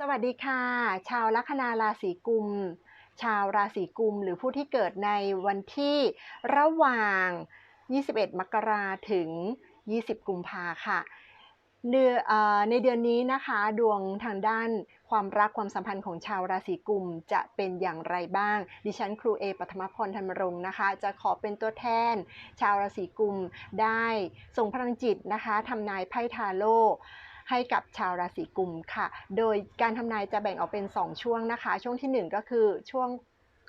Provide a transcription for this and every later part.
สวัสดีค่ะ ชาวลัคนาราศีกุม ชาวราศีกุม หรือผู้ที่เกิดในวันที่ระหว่าง 21 มกราถึง 20 กุมภาค่ะเดือนในเดือนนี้นะคะดวงทางด้านความรักความสัมพันธ์ของชาวราศีกุมจะเป็นอย่างไรบ้าง ดิฉันครูเอปัทมพรธรรมรงค์นะคะ จะขอเป็นตัวแทน ชาวราศีกุมได้ส่งพลังจิตนะคะทำนายไพ่ทาโร่ ให้กับชาวราศีกุมค่ะ โดยการทำนายจะแบ่งออกเป็น 2 ช่วงนะคะ ช่วงทีหนึ่1 ก็คือช่วง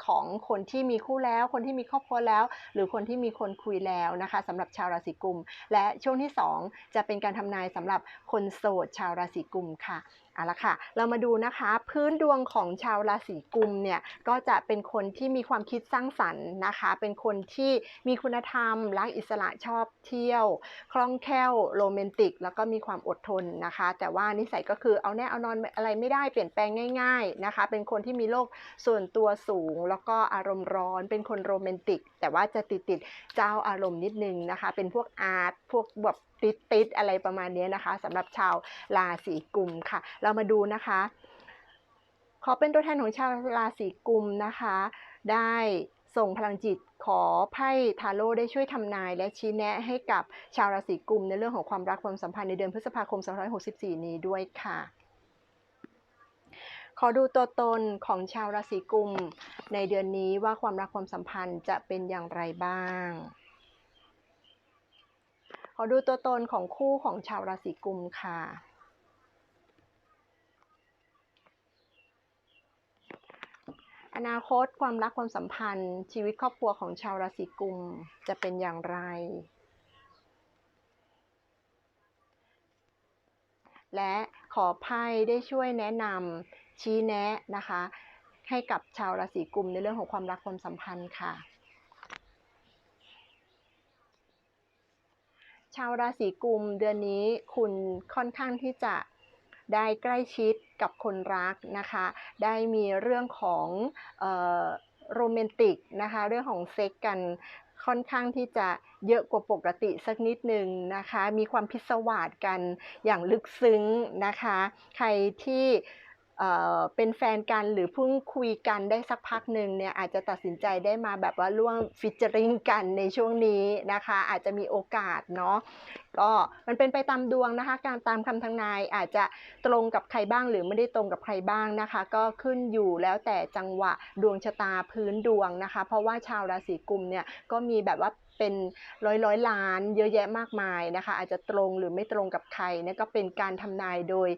ของคนที่มีคู่แล้ว คนที่มีครอบครัวแล้ว หรือคนที่มีคนคุยแล้วนะคะสำหรับชาวราศีกุม และช่วงที่ 2 จะเป็นการทำนายสำหรับคนโสดชาวราศีกุมค่ะ เอาละค่ะ เรามาดูนะคะ พื้นดวงของชาวราศีกุมเนี่ย ก็จะเป็นคนที่มีความคิดสร้างสรรค์นะคะ เป็นคนที่มีคุณธรรม รักอิสระชอบเที่ยว คล่องแคล่วโรแมนติก แล้วก็มีความอดทนนะคะ แต่ว่านิสัยก็คือเอาแน่เอานอนอะไรไม่ได้เปลี่ยนแปลงง่าย ๆนะคะ เป็นคนที่มีโลกส่วนตัวสูง แล้วก็อารมณ์ร้อน เป็นคนโรแมนติก แต่ว่าจะติดติดๆเจ้าอารมณ์นิดนึงนะคะ เป็นพวกอาร์ตพวกแบบติดติดๆอะไรประมาณนี้นะคะสำหรับชาวราศีกุมค่ะ เรามาดูนะคะ ขอเป็นตัวแทนของชาวราศีกุมนะคะ ได้ส่งพลังจิตขอไพ่ทาโร่ได้ช่วยทำนาย และชี้แนะให้กับชาวราศีกุมในเรื่องของความรักความสัมพันธ์ในเดือนพฤษภาคม 2564 นี้ด้วยค่ะขอดูตัวตนของชาวราศีกุมในเดือนนี้ว่าความรักความสัมพันธ์จะเป็นอย่างไรบ้าง ขอดูตัวตนของคู่ของชาวราศีกุมค่ะ อนาคตความรักความสัมพันธ์ ชีวิตครอบครัวของชาวราศีกุมจะเป็นอย่างไร และขอไพ่ได้ช่วยแนะนำชี้แนะนะคะ ให้กับชาวราศีกุมในเรื่องของความรักความสัมพันธ์ค่ะ ชาวราศีกุมเดือนนี้คุณค่อนข้างที่จะได้ใกล้ชิดกับคนรักนะคะ ได้มีเรื่องของโรแมนติกนะคะ เรื่องของเซ็กกันค่อนข้างที่จะเยอะกว่าปกติสักนิดหนึ่งนะคะ มีความพิศวาสกันอย่างลึกซึ้งนะคะ ใครที่ เป็นแฟนกันหรือเพิ่งคุยกันได้สักพักหนึ่งเนี่ยอาจจะตัดสินใจได้มาแบบว่าร่วมฟิชเจอริงกันในช่วงนี้นะคะ อาจจะมีโอกาสเนาะก็มันเป็นไปตามดวงนะคะ การตามคำทางนายอาจจะตรงกับใครบ้างหรือไม่ได้ตรงกับใครบ้างนะคะ ก็ขึ้นอยู่แล้วแต่จังหวะดวงชะตาพื้นดวงนะคะ เพราะว่าชาวราศีกุมเนี่ยก็มีแบบว่า เป็นร้อยร้อยล้าน เยอะแยะมากมายนะคะ อาจจะตรงหรือไม่ตรงกับใครนี่ก็เป็นการทำนายโดย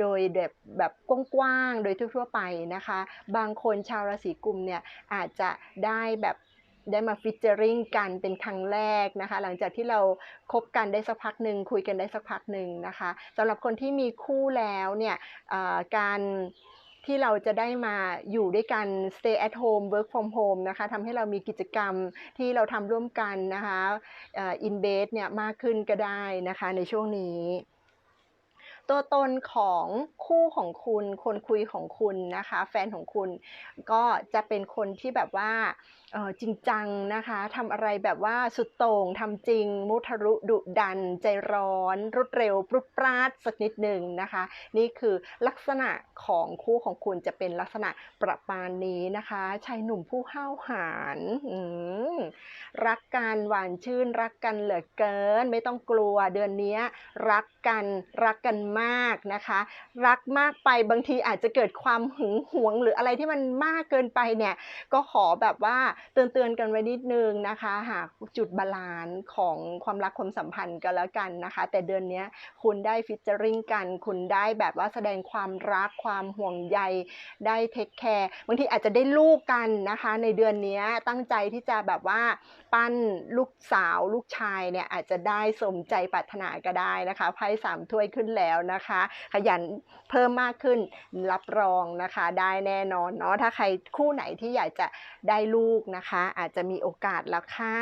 โดยแบบแบบกว้างๆโดยทั่วๆไปนะคะ บางคนชาวราศีกุมเนี่ยอาจจะได้แบบได้มาฟิชเจอริงกันเป็นครั้งแรกนะคะ หลังจากที่เราคบกันได้สักพักหนึ่งคุยกันได้สักพักหนึ่งนะคะสำหรับคนที่มีคู่แล้วเนี่ยการ ที่เราจะได้มาอยู่ด้วยกัน stay at home work from home นะคะทำให้เรามีกิจกรรมที่เราทำร่วมกันนะคะเอ่อ in bed เนี่ยมากขึ้นก็ได้นะคะในช่วงนี้ตัวตนของคู่ของคุณ คนคุยของคุณนะคะ แฟนของคุณก็จะเป็นคนที่แบบว่าเออจริงจังนะคะทำอะไรแบบว่าสุดโต่งทำจริง มุทะรุดุดัน ใจร้อนรวดเร็วปรุดปราดสักนิดหนึ่งนะคะ นี่คือลักษณะของคู่ของคุณจะเป็นลักษณะประมาณนี้นะคะชายหนุ่มผู้ห้าวหาญรักกันหวานชื่น รักกันเหลือเกิน ไม่ต้องกลัวเดือนนี้รักกันรักกันมากนะคะ รักมากไปบางทีอาจจะเกิดความหึงหวง หรืออะไรที่มันมากเกินไปเนี่ยก็ขอแบบว่าเตือนเตือนๆกันไว้นิดนึงนะคะ หากจุดบาลานซ์ของความรักความสัมพันธ์กันแล้วกันนะคะ แต่เดือนนี้คุณได้ฟิชเจอริงกัน คุณได้แบบว่าแสดงความรักความห่วงใยได้เทคแคร์บางทีอาจจะได้ลูกกันนะคะ ในเดือนนี้ตั้งใจที่จะแบบว่าปั้นลูกสาวลูกชายเนี่ยอาจจะได้สมใจปรารถนาก็ได้นะคะไพ่สามถ้วยขึ้นแล้วนะคะ ขยันเพิ่มมากขึ้นรับรองนะคะ ได้แน่นอนเนาะถ้าใครคู่ไหนที่อยากจะได้ลูกนะคะ อาจจะมีโอกาสแล้วค่ะ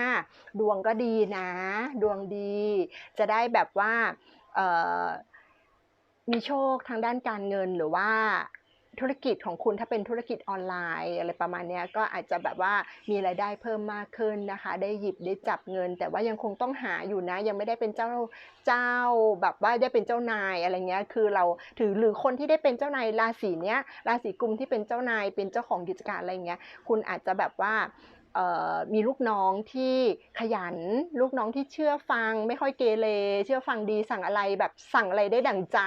ดวงก็ดีนะ ดวงดี จะได้แบบว่ามีโชคทางด้านการเงินหรือว่า ธุรกิจของคุณถ้าเป็นธุรกิจออนไลน์อะไรประมาณนี้ก็อาจจะแบบว่ามีรายได้เพิ่มมากขึ้นนะคะ ได้หยิบได้จับเงิน แต่ว่ายังคงต้องหาอยู่นะ ยังไม่ได้เป็นเจ้าเจ้าแบบว่าได้เป็นเจ้านายอะไรเงี้ยคือเราถือหรือคนที่ได้เป็นเจ้านายราศีเนี้ยราศีกุมที่เป็นเจ้านายเป็นเจ้าของกิจการอะไรเงี้ยคุณอาจจะแบบว่า มีลูกน้องที่ขยัน ลูกน้องที่เชื่อฟัง ไม่ค่อยเกเรเชื่อฟังดีสั่งอะไรแบบสั่งอะไรได้ดั่งใจ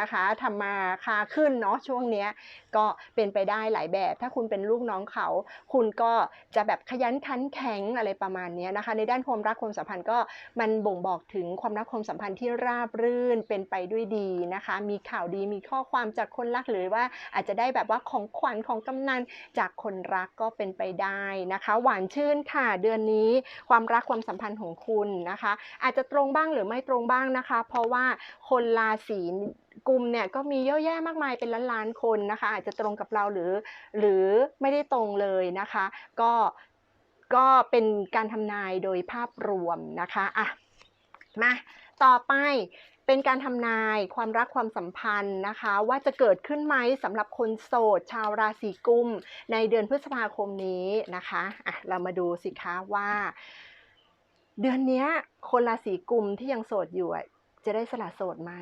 นะคะทำมาค้าขึ้นเนาะช่วงเนี้ยก็เป็นไปได้หลายแบบ ถ้าคุณเป็นลูกน้องเขา คุณก็จะแบบขยันขันแข็งอะไรประมาณนี้นะคะ ในด้านความรักความสัมพันธ์ก็มันบ่งบอกถึงความรักความสัมพันธ์ที่ราบรื่นเป็นไปด้วยดีนะคะ มีข่าวดีมีข้อความจากคนรักหรือว่าอาจจะได้แบบว่าของขวัญของกำนันจากคนรักก็เป็นไปได้นะคะหวานชื่นค่ะ เดือนนี้ความรักความสัมพันธ์ของคุณนะคะ อาจจะตรงบ้างหรือไม่ตรงบ้างนะคะ เพราะว่าคนราศีกุมเนี่ยก็มีเยอะแยะมากมายเป็นล้านล้านๆคนนะคะ อาจจะตรงกับเราหรือหรือไม่ได้ตรงเลยนะคะ ก็ก็เป็นการทำนายโดยภาพรวมนะคะอะมาต่อไป เป็นการทำนายความรักความสัมพันธ์นะคะ ว่าจะเกิดขึ้นไหมสำหรับคนโสด ชาวราศีกุม ในเดือนพฤษภาคมนี้นะคะอะเรามาดูสิคะว่า เดือนนี้คนราศีกุมที่ยังโสดอยู่จะได้สละโสดไหม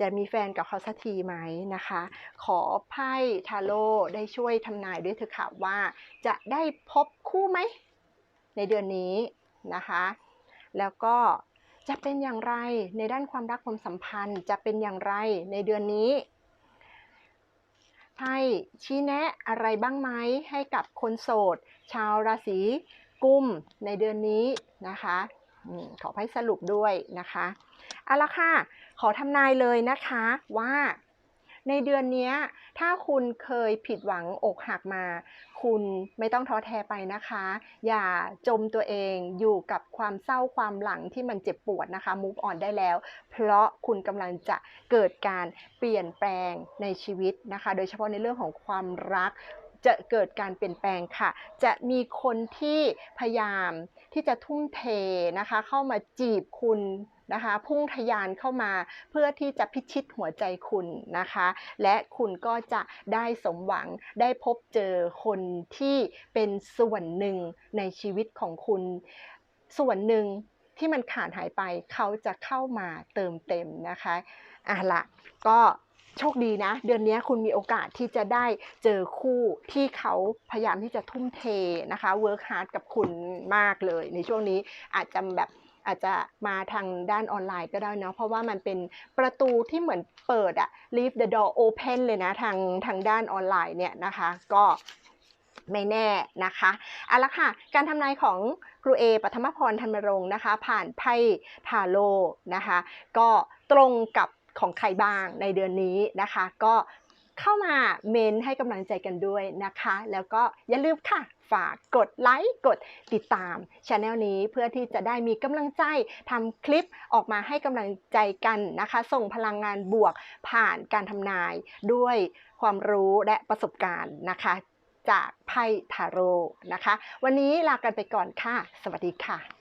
จะมีแฟนกับเขาสักทีไหมนะคะ ขอไพ่ทาโร่ได้ช่วยทำนายด้วยเถอะค่ะว่าจะได้พบคู่ไหมในเดือนนี้นะคะ แล้วก็ จะเป็นอย่างไรในด้านความรักความสัมพันธ์ จะเป็นอย่างไรในเดือนนี้ไพ่ชี้แนะอะไรบ้างไหมให้กับคนโสด ชาวราศีกุมในเดือนนี้นะคะอขอไพ่สรุปด้วยนะคะเอาละค่ะ ขอทำนายเลยนะคะว่าในเดือนนี้ถ้าคุณเคยผิดหวังอกหักมา คุณไม่ต้องท้อแท้ไปนะคะ อย่าจมตัวเองอยู่กับความเศร้าความหลังที่มันเจ็บปวดนะคะ move on ได้แล้ว เพราะคุณกำลังจะเกิดการเปลี่ยนแปลงในชีวิตนะคะ โดยเฉพาะในเรื่องของความรักจะเกิดการเปลี่ยนแปลงค่ะ จะมีคนที่พยายามที่จะทุ่มเทนะคะ เข้ามาจีบคุณ นะคะ พุ่งทะยานเข้ามาเพื่อที่จะพิชิตหัวใจคุณนะคะ และคุณก็จะได้สมหวังได้พบเจอคนที่เป็นส่วนหนึ่งในชีวิตของคุณ ส่วนหนึ่งที่มันขาดหายไปเขาจะเข้ามาเติมเต็มนะคะอะละก็โชคดีนะ เดือนนี้คุณมีโอกาสที่จะได้เจอคู่ที่เขาพยายามที่จะทุ่มเทนะคะ work hard กับคุณมากเลย ในช่วงนี้อาจจะแบบ อาจจะมาทางด้านออนไลน์ก็ได้เนาะเพราะว่ามันเป็นประตูที่เหมือนเปิดอะ leave the door open เลยนะทางทางด้านออนไลน์เนี่ยนะคะก็ไม่แน่นะคะเอาละค่ะ การทำนายของครูเอปัทมพรธรรมรงค์นะคะ ผ่านไพ่ทาโร่นะคะ ก็ตรงกับของใครบ้างในเดือนนี้นะคะ ก็เข้ามาเมนให้กำลังใจกันด้วยนะคะ แล้วก็อย่าลืมค่ะ ฝากกดไลค์กดติดตามช anel นี้เพื่อที่จะได้มีกำลังใจทำคลิปออกมาให้กำลังใจกันนะคะ ส่งพลังงานบวกผ่านการทำนายด้วยความรู้และประสบการณ์นะคะ จากไพ่ทาโร่นะคะ วันนี้ลากันไปก่อนค่ะ สวัสดีค่ะ